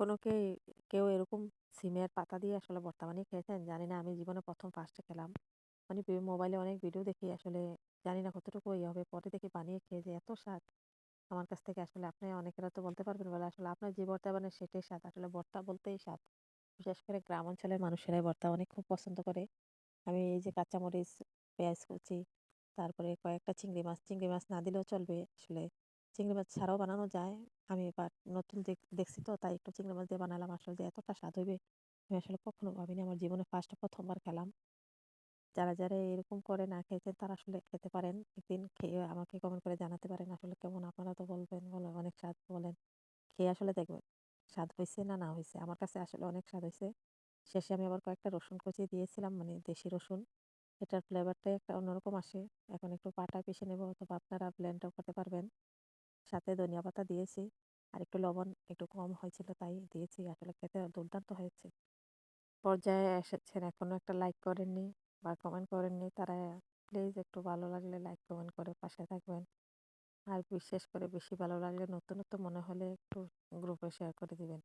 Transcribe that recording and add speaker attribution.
Speaker 1: কোনো কে কেউ এরকম সিমের পাতা দিয়ে আসলে ভর্তা বানিয়ে খেয়েছেন? জানি না আমি জীবনে প্রথম ফার্স্টে খেলাম। মানে মোবাইলে অনেক ভিডিও দেখি আসলে জানি না কতটুকু ইয়ে হবে। পরে দেখি বানিয়ে খেয়ে যে এত স্বাদ, আমার কাছ থেকে আসলে আপনি অনেকেরা তো বলতে পারবেন বলে আসলে আপনার যে ভর্তা বানান সেটাই স্বাদ। আসলে ভর্তা বলতেই স্বাদ। বিশেষ করে গ্রাম অঞ্চলের মানুষেরাই ভর্তা অনেক খুব পছন্দ করে। আমি এই যে কাঁচামরিচ, পেঁয়াজ কুচি, তারপরে কয়েকটা চিংড়ি মাছ, চিংড়ি মাছ না দিলেও চলবে আসলে। চিংড়ি মাছ ছাড়াও বানানো যায়। আমি এবার নতুন দেখ দেখছি তো তাই একটু চিংড়ি মাছ দিয়ে বানালাম। আসলে যে এতটা স্বাদ হইবে আমি আসলে কখনো ভাবিনি। আমার জীবনে ফার্স্ট প্রথমবার খেলাম। যারা, যারা এরকম করে না খেয়েছেন তারা আসলে খেতে পারেন। একদিন খেয়ে আমাকে কমেন্ট করে জানাতে পারেন আসলে কেমন আপনারা তো বলবেন বলে অনেক স্বাদ বলেন। খেয়ে আসলে দেখবেন স্বাদ হয়েছে না, না হয়েছে আমার কাছে আসলে অনেক স্বাদ হয়েছে শেষে আমি আবার কয়েকটা রসুন কুচি দিয়েছিলাম মানে দেশি রসুন। এটার ফ্লেভারটাই একটা অন্যরকম আসে। এখন একটু পাটা পিষে নেব অথবা আপনারা ব্লেন্ডও করতে পারবেন। সাথে ধনিয়া পাতা দিয়েছি। আর একটু লবণ একটু কম হয়েছিল তাই দিয়েছি। আসলে খেতে দুর্দান্ত হয়েছে। পর্যায়ে এসেছেন এখনও একটা লাইক করেননি বা কমেন্ট করেননি, তারা প্লিজ একটু ভালো লাগলে লাইক কমেন্ট করে পাশে থাকবেন। আর বিশেষ করে বেশি ভালো লাগলে নতুনত্ব মনে হলে একটু গ্রুপে শেয়ার করে দিবেন।